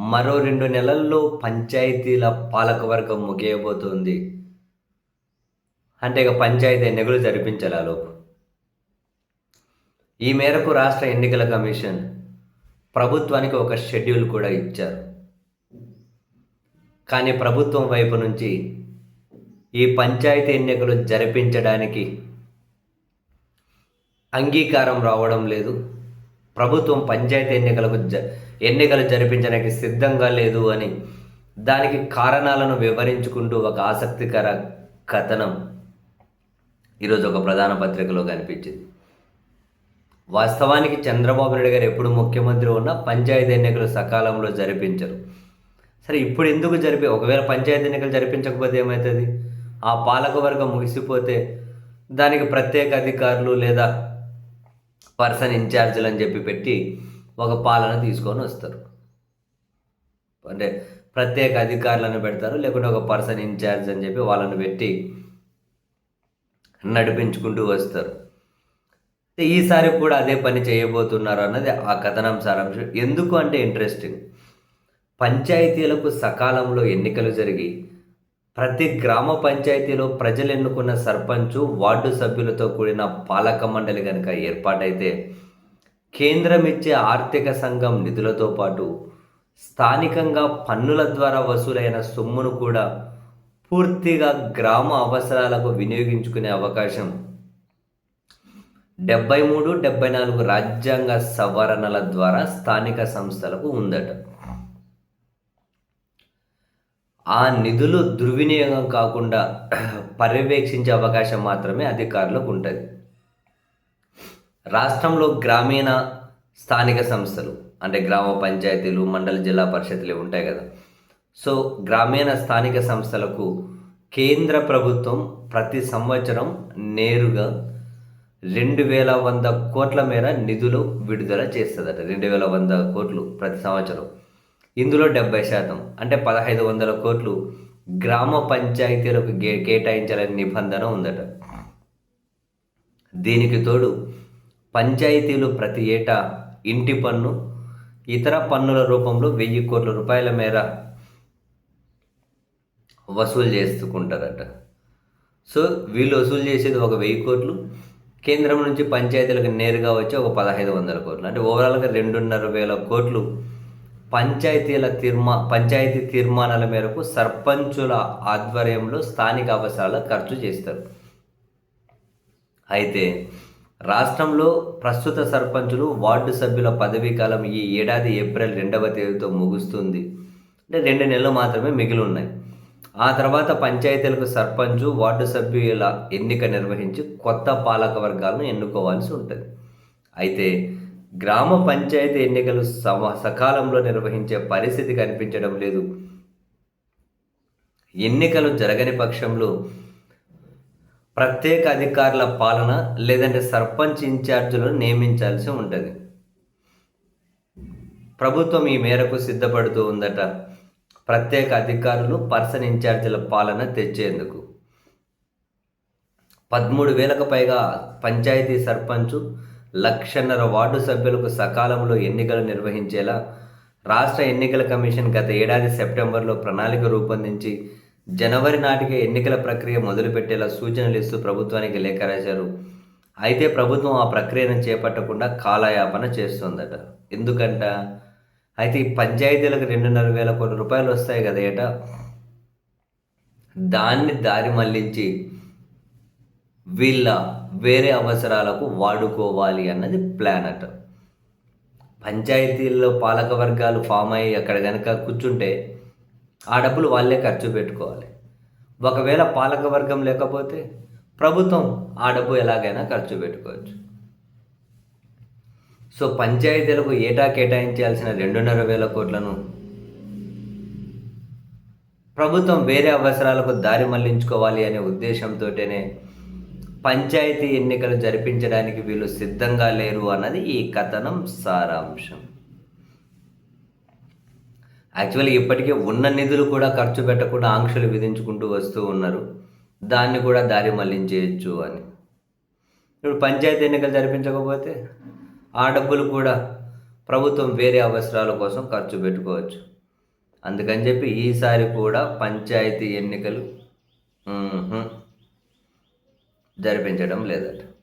మరో రెండు నెలల్లో పంచాయతీల పాలకవర్గం ముగియబోతోంది. అంటే ఇక పంచాయతీ ఎన్నికలు జరిపించాలి ఈ మేరకు రాష్ట్ర ఎన్నికల కమిషన్ ప్రభుత్వానికి ఒక షెడ్యూల్ కూడా ఇచ్చారు. కానీ ప్రభుత్వం వైపు నుంచి ఈ పంచాయతీ ఎన్నికలు జరిపించడానికి అంగీకారం రావడం లేదు. ప్రభుత్వం పంచాయతీ ఎన్నికలకు జ ఎన్నికలు జరిపించడానికి సిద్ధంగా లేదు అని. దానికి కారణాలను వివరించుకుంటూ ఒక ఆసక్తికర కథనం ఈరోజు ఒక ప్రధాన పత్రికలో కనిపించింది. వాస్తవానికి చంద్రబాబు నాయుడు గారు ఎప్పుడు ముఖ్యమంత్రి ఉన్నా పంచాయతీ ఎన్నికలు సకాలంలో జరిపించరు. సరే ఇప్పుడు ఎందుకు జరిపి ఒకవేళ పంచాయతీ ఎన్నికలు జరిపించకపోతే ఏమవుతుంది ఆ పాలకవర్గం ముగిసిపోతే దానికి ప్రత్యేక అధికారులు లేదా పర్సన్ ఇన్ఛార్జీలు అని చెప్పి పెట్టి ఒక పాలన తీసుకొని వస్తారు. అంటే ప్రత్యేక అధికారులను పెడతారు లేకుంటే ఒక పర్సన్ ఇన్ఛార్జ్ అని చెప్పి వాళ్ళని పెట్టి నడిపించుకుంటూ వస్తారు. ఈసారి కూడా అదే పని చేయబోతున్నారు అన్నది ఆ కథనం సారాంశం. ఎందుకు అంటే ఇంట్రెస్టింగ్. పంచాయతీలకు సకాలంలో ఎన్నికలు జరిగి ప్రతి గ్రామ పంచాయతీలో ప్రజలు ఎన్నుకున్న సర్పంచు వార్డు సభ్యులతో కూడిన పాలక మండలి కనుక ఏర్పాటైతే కేంద్రం ఇచ్చే ఆర్థిక సంఘం నిధులతో పాటు స్థానికంగా పన్నుల ద్వారా వసూలైన సొమ్మును కూడా పూర్తిగా గ్రామ అవసరాలకు వినియోగించుకునే అవకాశం డెబ్బై మూడు డెబ్బై నాలుగు రాజ్యాంగ సవరణల ద్వారా స్థానిక సంస్థలకు ఉందట. ఆ నిధులు దుర్వినియోగం కాకుండా పర్యవేక్షించే అవకాశం మాత్రమే అధికారులకు ఉంటుంది. రాష్ట్రంలో గ్రామీణ స్థానిక సంస్థలు అంటే గ్రామ పంచాయతీలు మండల జిల్లా పరిషత్లు ఉంటాయి కదా. సో గ్రామీణ స్థానిక సంస్థలకు కేంద్ర ప్రభుత్వం ప్రతి సంవత్సరం నేరుగా రెండు వేల వంద కోట్ల మేర నిధులు విడుదల చేస్తుందట. రెండు వేల వంద కోట్లు ప్రతి సంవత్సరం. ఇందులో డెబ్బై శాతం అంటే పదహైదు వందల కోట్లు గ్రామ పంచాయతీలకు గే కేటాయించాలనే నిబంధన ఉందట. దీనికి తోడు పంచాయతీలు ప్రతి ఏటా ఇంటి పన్ను ఇతర పన్నుల రూపంలో వెయ్యి కోట్ల రూపాయల మేర వసూలు చేసుకుంటారట సో వీళ్ళు వసూలు చేసేది ఒక వెయ్యి కోట్లు కేంద్రం నుంచి పంచాయతీలకు నేరుగా వచ్చి ఒక పదహైదు వందల కోట్లు. అంటే ఓవరాల్గా రెండున్నర వేల కోట్లు పంచాయతీల తీర్మా పంచాయతీ తీర్మానాల మేరకు సర్పంచుల ఆధ్వర్యంలో స్థానిక అవసరాల ఖర్చు చేస్తారు. అయితే రాష్ట్రంలో ప్రస్తుత సర్పంచులు వార్డు సభ్యుల పదవీ కాలం ఈ ఏడాది ఏప్రిల్ రెండవ తేదీతో ముగుస్తుంది. అంటే రెండు నెలలు మాత్రమే మిగిలి ఉన్నాయి ఆ తర్వాత పంచాయతీలకు సర్పంచు వార్డు సభ్యుల ఎన్నిక నిర్వహించి కొత్త పాలక వర్గాలను ఎన్నుకోవాల్సి ఉంటుంది. అయితే గ్రామ పంచాయతీ ఎన్నికలు సమ సకాలంలో నిర్వహించే పరిస్థితి కనిపించడం లేదు. ఎన్నికలు జరగని పక్షంలో ప్రత్యేక అధికారుల పాలన లేదంటే సర్పంచ్ ఇన్ఛార్జీలను నియమించాల్సి ఉంటుంది. ప్రభుత్వం ఈ మేరకు సిద్ధపడుతూ ఉందట ప్రత్యేక అధికారులు పర్సన్ ఇన్ఛార్జీల పాలన తెచ్చేందుకు. పదమూడు వేలకు పైగా పంచాయతీ సర్పంచు లక్షన్నర వార్డు సభ్యులకు సకాలంలో ఎన్నికలు నిర్వహించేలా రాష్ట్ర ఎన్నికల కమిషన్ గత ఏడాది సెప్టెంబర్లో ప్రణాళిక రూపొందించి జనవరి నాటికి ఎన్నికల ప్రక్రియ మొదలుపెట్టేలా సూచనలు ఇస్తూ ప్రభుత్వానికి లేఖ రాశారు. అయితే ప్రభుత్వం ఆ ప్రక్రియను చేపట్టకుండా కాలయాపన చేస్తుందట. ఎందుకంట? అయితే ఈ పంచాయతీలకు రెండున్నర వేల కోట్ల రూపాయలు వస్తాయి కదా ఏట దాన్ని దారి మళ్ళించి వీళ్ళ వేరే అవసరాలకు వాడుకోవాలి అన్నది ప్లాన్ పంచాయతీల్లో పాలక వర్గాలు ఫామ్ అయ్యి అక్కడ కనుక కూర్చుంటే ఆ డబ్బులు వాళ్ళే ఖర్చు పెట్టుకోవాలి. ఒకవేళ పాలక వర్గం లేకపోతే ప్రభుత్వం ఆ డబ్బు ఎలాగైనా ఖర్చు పెట్టుకోవచ్చు. సో పంచాయతీలకు ఏటా కేటాయించాల్సిన రెండున్నర వేల కోట్లను ప్రభుత్వం వేరే అవసరాలకు దారి మళ్ళించుకోవాలి అనే ఉద్దేశంతోనే పంచాయతీ ఎన్నికలు జరిపించడానికి వీళ్ళు సిద్ధంగా లేరు అన్నది ఈ కథనం సారాంశం. యాక్చువల్గా ఇప్పటికే ఉన్న నిధులు కూడా ఖర్చు పెట్టకుండా ఆంక్షలు విధించుకుంటూ వస్తూ ఉన్నారు. దాన్ని కూడా దారి మళ్ళించేయచ్చు అని. ఇప్పుడు పంచాయతీ ఎన్నికలు జరిపించకపోతే ఆ డబ్బులు కూడా ప్రభుత్వం వేరే అవసరాల కోసం ఖర్చు పెట్టుకోవచ్చు. అందుకని చెప్పి ఈసారి కూడా పంచాయతీ ఎన్నికలు జరిపించడం లేదట.